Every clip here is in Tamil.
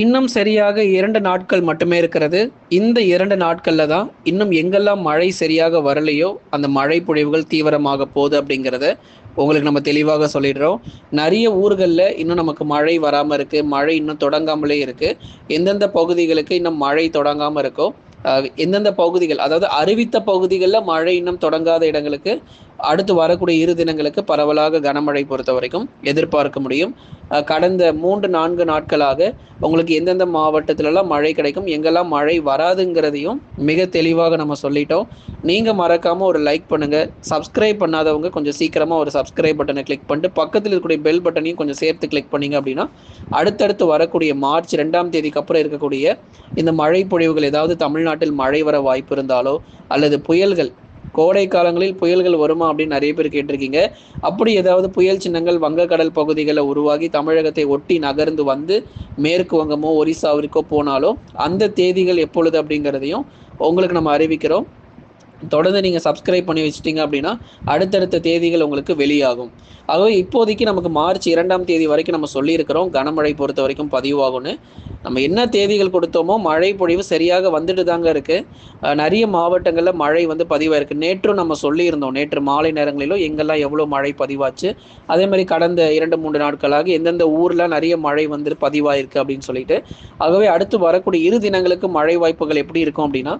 இன்னும் சரியாக இரண்டு நாட்கள் மட்டுமே இருக்கிறது. இந்த இரண்டு நாட்கள்ல தான் இன்னும் எங்கெல்லாம் மழை சரியாக வரலையோ அந்த மழை பொழிவுகள் தீவிரமாக போகுது அப்படிங்கிறத உங்களுக்கு நம்ம தெளிவாக சொல்லிடுறோம். நிறைய ஊர்களில் இன்னும் நமக்கு மழை வராமல் இருக்கு. மழை இன்னும் தொடங்காமலே இருக்கு. எந்தெந்த பகுதிகளுக்கு இன்னும் மழை தொடங்காமல் இருக்கோ எந்தெந்த பகுதிகள் அதாவது அறிவித்த பகுதிகளில் மழை இன்னும் தொடங்காத இடங்களுக்கு அடுத்து வரக்கூடிய இரு தினங்களுக்கு பரவலாக கனமழை பொறுத்த வரைக்கும் எதிர்பார்க்க முடியும். கடந்த மூன்று நான்கு நாட்களாக உங்களுக்கு எந்தெந்த மாவட்டத்திலலாம் மழை கிடைக்கும் எங்கெல்லாம் மழை வராதுங்கிறதையும் மிக தெளிவாக நம்ம சொல்லிட்டோம். நீங்கள் மறக்காமல் ஒரு லைக் பண்ணுங்க. சப்ஸ்கிரைப் பண்ணாதவங்க கொஞ்சம் சீக்கிரமாக ஒரு சப்ஸ்கிரைப் பட்டனை கிளிக் பண்ணிட்டு பக்கத்தில் இருக்கக்கூடிய பெல் பட்டனையும் கொஞ்சம் சேர்த்து கிளிக் பண்ணீங்க அப்படின்னா அடுத்தடுத்து வரக்கூடிய மார்ச் ரெண்டாம் தேதிக்கு அப்புறம் இருக்கக்கூடிய இந்த மழை பொழிவுகள் ஏதாவது தமிழ்நாட்டில் மழை வர வாய்ப்பு இருந்தாலோ அல்லது புயல்கள் கோடை காலங்களில் புயல்கள் வருமா அப்படின்னு நிறைய பேர் கேட்டிருக்கீங்க. அப்படி ஏதாவது புயல் சின்னங்கள் வங்கக்கடல் பகுதிகளில் உருவாகி தமிழகத்தை ஒட்டி நகர்ந்து வந்து மேற்கு வங்கமோ ஒரிசாவிற்கோ போனாலோ அந்த தேதிகள் எப்பொழுது அப்படிங்கிறதையும் உங்களுக்கு நம்ம அறிவிக்கிறோம். தொடர்ந்து நீங்கள் சப்ஸ்கிரைப் பண்ணி வச்சிட்டிங்க அப்படின்னா அடுத்தடுத்த தேதிகள் உங்களுக்கு வெளியாகும். ஆகவே இப்போதைக்கு நமக்கு மார்ச் இரண்டாம் தேதி வரைக்கும் நம்ம சொல்லியிருக்கிறோம். கனமழை பொறுத்த வரைக்கும் பதிவாகும்னு. நம்ம என்ன தேதிகள் கொடுத்தோமோ மழை பொழிவு சரியாக வந்துட்டு தாங்க இருக்கு. நிறைய மாவட்டங்களில் மழை வந்து பதிவாயிருக்கு. நேற்றும் நம்ம சொல்லியிருந்தோம். நேற்று மாலை நேரங்களிலும் எங்கெல்லாம் எவ்வளோ மழை பதிவாச்சு. அதே மாதிரி கடந்த இரண்டு மூன்று நாட்களாக எந்தெந்த ஊரில் நிறைய மழை வந்து பதிவாயிருக்கு அப்படின்னு சொல்லிட்டு. ஆகவே அடுத்து வரக்கூடிய இரு தினங்களுக்கு மழை வாய்ப்புகள் எப்படி இருக்கும் அப்படின்னா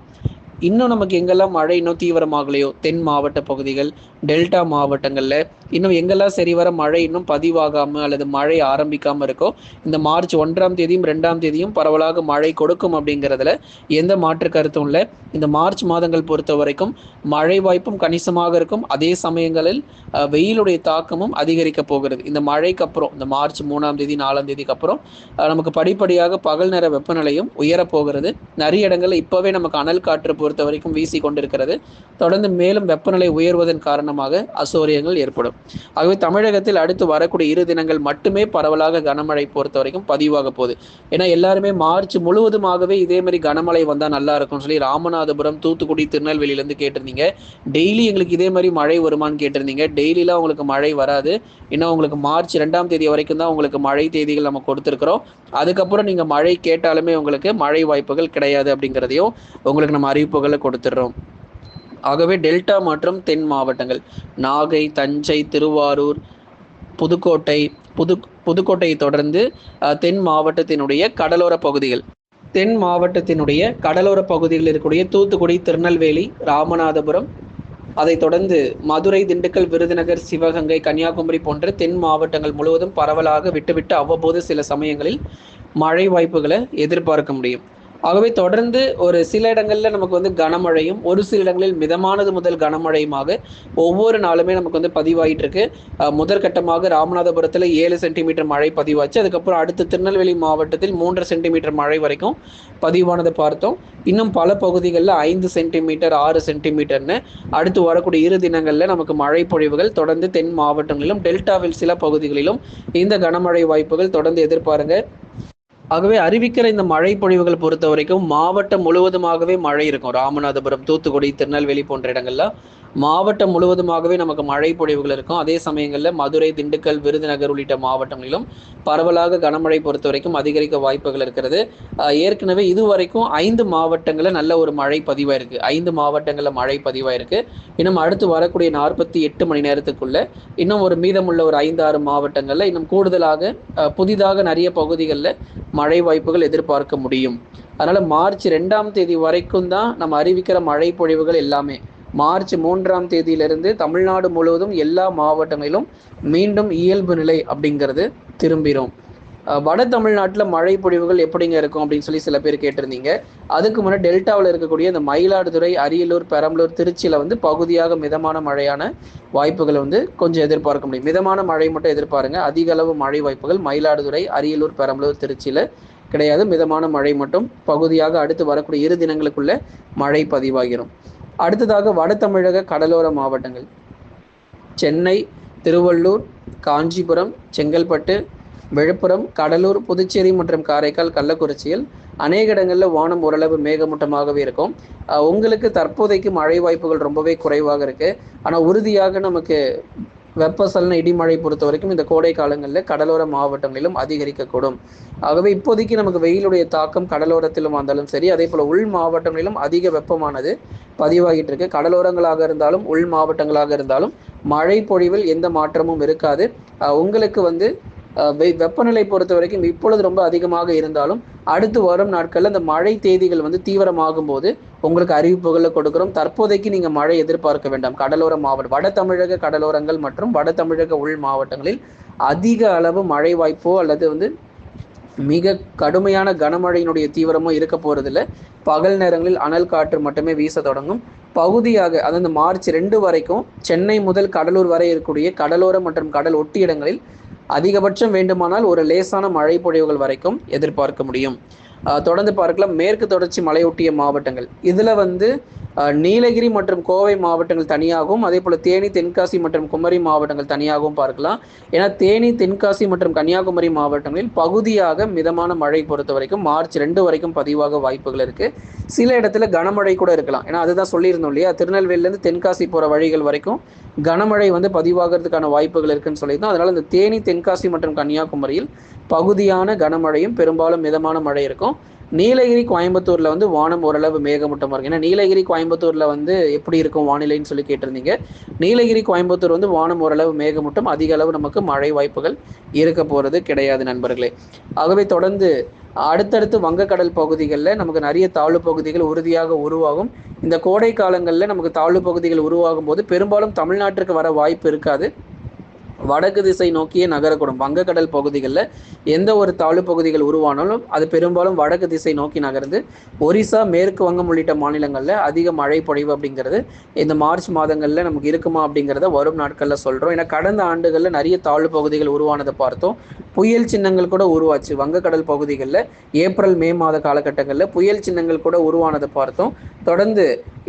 இன்னும் நமக்கு எங்கெல்லாம் மழை இன்னும் தீவிரமாகலையோ தென் மாவட்ட பகுதிகள் டெல்டா மாவட்டங்களில் இன்னும் எங்கெல்லாம் சரி வர மழை இன்னும் பதிவாகாம அல்லது மழை ஆரம்பிக்காம இருக்கோ இந்த மார்ச் ஒன்றாம் தேதியும் ரெண்டாம் தேதியும் பரவலாக மழை கொடுக்கும் அப்படிங்கிறதுல எந்த மாற்று கருத்தும் இல்லை. இந்த மார்ச் மாதங்கள் பொறுத்த வரைக்கும் மழை வாய்ப்பும் கணிசமாக இருக்கும். அதே சமயங்களில் வெயிலுடைய தாக்கமும் அதிகரிக்க போகிறது. இந்த மழைக்கு அப்புறம் இந்த மார்ச் மூணாம் தேதி நாலாம் தேதிக்கு அப்புறம் நமக்கு படிப்படியாக பகல் நேர வெப்பநிலையும் உயரப் போகிறது. நிறைய இடங்கள்ல இப்பவே நமக்கு அனல் காற்று பொறுத்த வரைக்கும் வீசி கொண்டிருக்கிறது. தொடர்ந்து மேலும் வெப்பநிலை உயர்வதன் காரணமாக அசௌரியங்கள் ஏற்படும். ஆகவே தமிழகத்தில் அடுத்து வரக்கூடிய இரு தினங்கள் மட்டுமே பரவலாக கனமழை பொறுத்த வரைக்கும் பதிவாக போகுது. ஏன்னா எல்லாருமே மார்ச் முழுவதுமாகவே இதே மாதிரி கனமழை வந்தால் நல்லா இருக்கும்னு சொல்லி ராமநாதபுரம் தூத்துக்குடி திருநெல்வேலியிலேருந்து கேட்டிருந்தீங்க. டெய்லி எங்களுக்கு இதே மாதிரி மழை வருமான்னு கேட்டிருந்தீங்க. டெய்லிலாம் உங்களுக்கு மழை வராது. இன்னும் உங்களுக்கு மார்ச் ரெண்டாம் தேதி வரைக்கும் தான் உங்களுக்கு மழை தேதிகள் நம்ம கொடுத்துருக்குறோம். அதுக்கப்புறம் நீங்கள் மழை கேட்டாலுமே உங்களுக்கு மழை வாய்ப்புகள் கிடையாது அப்படிங்கிறதையும் உங்களுக்கு நம்ம அறிவிப்புகளை கொடுத்துட்றோம். ஆகவே டெல்டா மற்றும் தென் மாவட்டங்கள் நாகை தஞ்சை திருவாரூர் புதுக்கோட்டை புது புதுக்கோட்டையை தொடர்ந்து தென் மாவட்டத்தினுடைய கடலோர பகுதிகள். தென் மாவட்டத்தினுடைய கடலோர பகுதிகளில் இருக்கக்கூடிய தூத்துக்குடி திருநெல்வேலி ராமநாதபுரம் அதைத் தொடர்ந்து மதுரை திண்டுக்கல் விருதுநகர் சிவகங்கை கன்னியாகுமரி போன்ற தென் மாவட்டங்கள் முழுவதும் பரவலாக விட்டுவிட்டு அவ்வப்போது சில சமயங்களில் மழை வாய்ப்புகளை எதிர்பார்க்க முடியும். ஆகவே தொடர்ந்து ஒரு சில இடங்களில் நமக்கு வந்து கனமழையும் ஒரு சில இடங்களில் மிதமானது முதல் கனமழையுமாக ஒவ்வொரு நாளுமே நமக்கு வந்து பதிவாயிட்டு இருக்கு முதற்கட்டமாக ராமநாதபுரத்தில் ஏழு சென்டிமீட்டர் மழை பதிவாச்சு. அதுக்கப்புறம் அடுத்து திருநெல்வேலி மாவட்டத்தில் மூன்று சென்டிமீட்டர் மழை வரைக்கும் பதிவானதை பார்த்தோம். இன்னும் பல பகுதிகளில் ஐந்து சென்டிமீட்டர் ஆறு சென்டிமீட்டர்னு அடுத்து வரக்கூடிய இரு தினங்களில் நமக்கு மழை பொழிவுகள் தொடர்ந்து தென் மாவட்டங்களிலும் டெல்டாவில் சில பகுதிகளிலும் இந்த கனமழை வாய்ப்புகள் தொடர்ந்து எதிர்பாருங்க. ஆகவே அறிவிக்கிற இந்த மழை பொழிவுகள் பொறுத்த வரைக்கும் மாவட்டம் முழுவதுமாகவே மழை இருக்கும். ராமநாதபுரம் தூத்துக்குடி திருநெல்வேலி போன்ற இடங்கள்ல மாவட்டம் முழுவதுமாகவே நமக்கு மழை பொழிவுகள் இருக்கும். அதே சமயங்களில் மதுரை திண்டுக்கல் விருதுநகர் உள்ளிட்ட மாவட்டங்களிலும் பரவலாக கனமழை பொறுத்த வரைக்கும் அதிகரிக்க வாய்ப்புகள் இருக்கிறது. ஏற்கனவே இதுவரைக்கும் ஐந்து மாவட்டங்களில் நல்ல ஒரு மழை பதிவாயிருக்கு. ஐந்து மாவட்டங்களில் மழை பதிவாயிருக்கு. இன்னும் அடுத்து வரக்கூடிய நாற்பத்தி எட்டு மணி நேரத்துக்குள்ள இன்னும் ஒரு மீதமுள்ள ஒரு ஐந்து ஆறு மாவட்டங்களில் இன்னும் கூடுதலாக புதிதாக நிறைய பகுதிகளில் மழை வாய்ப்புகள் எதிர்பார்க்க முடியும். அதனால மார்ச் ரெண்டாம் தேதி வரைக்கும் தான் நம்ம அறிவிக்கிற மழை பொழிவுகள் எல்லாமே மார்ச் மூன்றாம் தேதியிலிருந்து தமிழ்நாடு முழுவதும் எல்லா மாவட்டங்களிலும் மீண்டும் இயல்பு நிலை அப்படிங்கிறது திரும்பிடும் வட தமிழ்நாட்டில் மழை பொழிவுகள் எப்படிங்க இருக்கும் அப்படின்னு சொல்லி சில பேர் கேட்டிருந்தீங்க. அதுக்கு முன்னாடி டெல்டாவில் இருக்கக்கூடிய இந்த மயிலாடுதுறை அரியலூர் பெரம்பலூர் திருச்சியில் வந்து பகுதியாக மிதமான மழையான வாய்ப்புகளை வந்து கொஞ்சம் எதிர்பார்க்க முடியும். மிதமான மழை மட்டும் எதிர்பாருங்க. அதிக அளவு மழை வாய்ப்புகள் மயிலாடுதுறை அரியலூர் பெரம்பலூர் திருச்சியில் கிடையாது. மிதமான மழை மட்டும் பகுதியாக அடுத்து வரக்கூடிய இரு தினங்களுக்குள்ள மழை பதிவாகிடும் அடுத்ததாக வட தமிழக கடலோர மாவட்டங்கள். சென்னை திருவள்ளூர் காஞ்சிபுரம் செங்கல்பட்டு விழுப்புரம் கடலூர் புதுச்சேரி மற்றும் காரைக்கால் கள்ளக்குறிச்சியில் அநேக இடங்களில் வானம் ஓரளவு மேகமூட்டமாகவே இருக்கும். உங்களுக்கு தற்போதைக்கு மழை வாய்ப்புகள் ரொம்பவே குறைவாக இருக்குது ஆனால் உறுதியாக நமக்கு வெப்பசலன இடிமழை பொறுத்த வரைக்கும் இந்த கோடை காலங்களில் கடலோர மாவட்டங்களிலும் அதிகரிக்கக்கூடும். ஆகவே இப்போதைக்கு நமக்கு வெயிலுடைய தாக்கம் கடலோரத்திலும் வந்தாலும் சரி அதே போல் உள் மாவட்டங்களிலும் அதிக வெப்பமானது பதிவாகிட்டு இருக்கு. கடலோரங்களாக இருந்தாலும் உள் மாவட்டங்களாக இருந்தாலும் மழை பொழிவில் எந்த மாற்றமும் இருக்காது. உங்களுக்கு வந்து வெப்பநிலை பொறுத்த வரைக்கும் இப்பொழுது ரொம்ப அதிகமாக இருந்தாலும் அடுத்து வரும் நாட்களில் இந்த மழை தேதிகள் வந்து தீவிரமாகும் போது உங்களுக்கு அறிவிப்புகளை கொடுக்குறோம். தற்போதைக்கு நீங்கள் மழை எதிர்பார்க்க வேண்டாம். கடலோர மாவட்டம் வட தமிழக கடலோரங்கள் மற்றும் வட தமிழக உள் மாவட்டங்களில் அதிக அளவு மழை வாய்ப்போ அல்லது வந்து மிக கடுமையான கனமழையினுடைய தீவிரமோ இருக்க போறதில்ல. பகல் நேரங்களில் அனல் காற்று மட்டுமே வீச தொடங்கும். பகுதியாக அதாவது மார்ச் ரெண்டு வரைக்கும் சென்னை முதல் கடலூர் வரை இருக்கக்கூடிய கடலோரம் மற்றும் கடல் ஒட்டி இடங்களில் அதிகபட்சம் வேண்டுமானால் ஒரு லேசான மழை பொழிவுகள் வரைக்கும் எதிர்பார்க்க முடியும். தொடர்ந்து பார்க்கலாம். மேற்கு தொடர்ச்சி மலையொட்டிய மாவட்டங்கள். இதுல வந்து நீலகிரி மற்றும் கோவை மாவட்டங்கள் தனியாகவும் அதே போல் தேனி தென்காசி மற்றும் குமரி மாவட்டங்கள் தனியாகவும் பார்க்கலாம். ஏன்னா தேனி தென்காசி மற்றும் கன்னியாகுமரி மாவட்டங்களில் பகுதியாக மிதமான மழை பொறுத்த வரைக்கும் மார்ச் ரெண்டு வரைக்கும் பதிவாக வாய்ப்புகள் இருக்கு. சில இடத்துல கனமழை கூட இருக்கலாம். ஏன்னா அதுதான் சொல்லியிருந்தோம் இல்லையா? திருநெல்வேலியிலேருந்து தென்காசி போகிற வழிகள் வரைக்கும் கனமழை வந்து பதிவாகிறதுக்கான வாய்ப்புகள் இருக்குன்னு சொல்லியிருந்தோம். அதனால இந்த தேனி தென்காசி மற்றும் கன்னியாகுமரியில் பகுதியான கனமழையும் பெரும்பாலும் மிதமான மழை இருக்கும். நீலகிரி கோயம்புத்தூர்ல வந்து வானம் ஓரளவு மேகமூட்டமாக இருக்கும் ஏன்னா நீலகிரி கோயம்புத்தூர்ல வந்து எப்படி இருக்கும் வானிலைன்னு சொல்லி கேட்டிருந்தீங்க. நீலகிரி கோயம்புத்தூர் வந்து வானம் ஓரளவு மேகமூட்டம் அதிக அளவு நமக்கு மழை வாய்ப்புகள் இருக்க போகிறது கிடையாது நண்பர்களே. ஆகவே தொடர்ந்து அடுத்தடுத்து வங்கக்கடல் பகுதிகளில் நமக்கு நிறைய தாழ்வு பகுதிகள் உறுதியாக உருவாகும். இந்த கோடை காலங்களில் நமக்கு தாழ்வு பகுதிகள் உருவாகும் போது பெரும்பாலும் தமிழ்நாட்டிற்கு வர வாய்ப்பு இருக்காது. வடக்கு திசை நோக்கியே நகரக்கூடும். வங்கக்கடல் பகுதிகளில் எந்த ஒரு தாழ்வு பகுதிகள் உருவானாலும் அது பெரும்பாலும் வடக்கு திசை நோக்கி நகர்ந்து ஒரிசா மேற்கு வங்கம் உள்ளிட்ட மாநிலங்களில் அதிக மழை பொழிவு அப்படிங்கிறது இந்த மார்ச் மாதங்களில் நமக்கு இருக்குமா அப்படிங்கிறத வரும் நாட்களில் சொல்கிறோம் ஏன்னா கடந்த ஆண்டுகளில் நிறைய தாழ்வு பகுதிகள் உருவானதை பார்த்தோம். புயல் சின்னங்கள் கூட உருவாச்சு. வங்கக்கடல் பகுதிகளில் ஏப்ரல் மே மாத காலகட்டங்களில் புயல் சின்னங்கள் கூட உருவானதை பார்த்தோம். தொடர்ந்து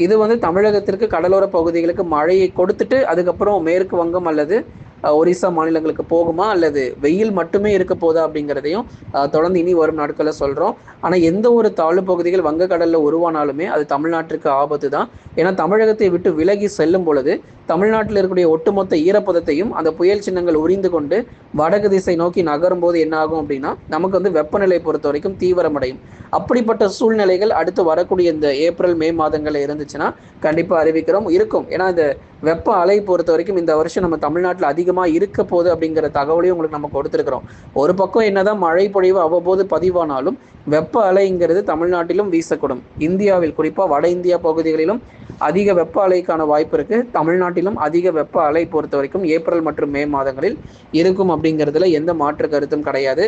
இது வந்து தமிழகத்திற்கு கடலோர பகுதிகளுக்கு மழையை கொடுத்துட்டு அதுக்கப்புறம் மேற்கு வங்கம் அல்லது ஒரிசா மாநிலங்களுக்கு போகுமா அல்லது வெயில் மட்டுமே இருக்க போதா அப்படிங்கிறதையும் தொடர்ந்து இனி வரும் நாட்களில் சொல்கிறோம் ஆனால் எந்த ஒரு தாழ்வு பகுதிகள் வங்கக்கடலில் உருவானாலுமே அது தமிழ்நாட்டிற்கு ஆபத்து தான் ஏன்னா தமிழகத்தை விட்டு விலகி செல்லும் பொழுது தமிழ்நாட்டில் இருக்கக்கூடிய ஒட்டுமொத்த ஈரப்பதத்தையும் அந்த புயல் சின்னங்கள் உறிந்து கொண்டு வடக்கு திசை நோக்கி நகரும் போது என்ன ஆகும் அப்படின்னா நமக்கு வந்து வெப்பநிலை பொறுத்த வரைக்கும் தீவிரமடையும். அப்படிப்பட்ட சூழ்நிலைகள் அடுத்து வரக்கூடிய இந்த ஏப்ரல் மே மாதங்களில் இருந்துச்சுன்னா கண்டிப்பாக அறிவிக்கிறோம். இருக்கும். ஏன்னா இந்த வெப்ப அலை பொறுத்த வரைக்கும் இந்த வருஷம் நம்ம தமிழ்நாட்டில் அதிகமாக இருக்க போகுது அப்படிங்கிற தகவலையும் உங்களுக்கு நம்ம கொடுத்துருக்குறோம். ஒரு பக்கம் என்னதான் மழை பொழிவு அவ்வப்போது பதிவானாலும் வெப்ப அலைங்கிறது தமிழ்நாட்டிலும் வீசக்கூடும். இந்தியாவில் குறிப்பாக வட இந்தியா பகுதிகளிலும் அதிக வெப்ப அலைக்கான வாய்ப்பு இருக்கு. தமிழ்நாட்டிலும் அதிக வெப்ப அலை பொறுத்த வரைக்கும் ஏப்ரல் மற்றும் மே மாதங்களில் இருக்கும் அப்படிங்கிறதுல எந்த மாற்று கருத்தும் கிடையாது.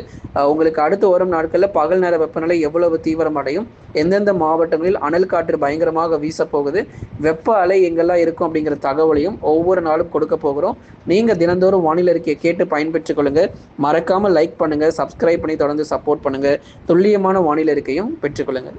உங்களுக்கு அடுத்து வரும் நாட்களில் பகல் நேர வெப்பநிலை எவ்வளவு தீவிரம் அடையும் எந்தெந்த மாவட்டங்களில் அனல் காற்று பயங்கரமாக வீசப்போகுது வெப்ப அலை எங்கெல்லாம் இருக்கும் அப்படிங்கிற தகவலையும் ஒவ்வொரு நாளும் கொடுக்க போகிறோம். நீங்க தினந்தோறும் வானிலை அறிக்கையை கேட்டு பயன்பெற்றுக் கொள்ளுங்க. மறக்காம லைக் பண்ணுங்க சப்ஸ்கிரைப் பண்ணி தொடர்ந்து சப்போர்ட் பண்ணுங்க. துல்லியமான வானிலை அறிக்கையும் பெற்றுக்கொள்ளுங்க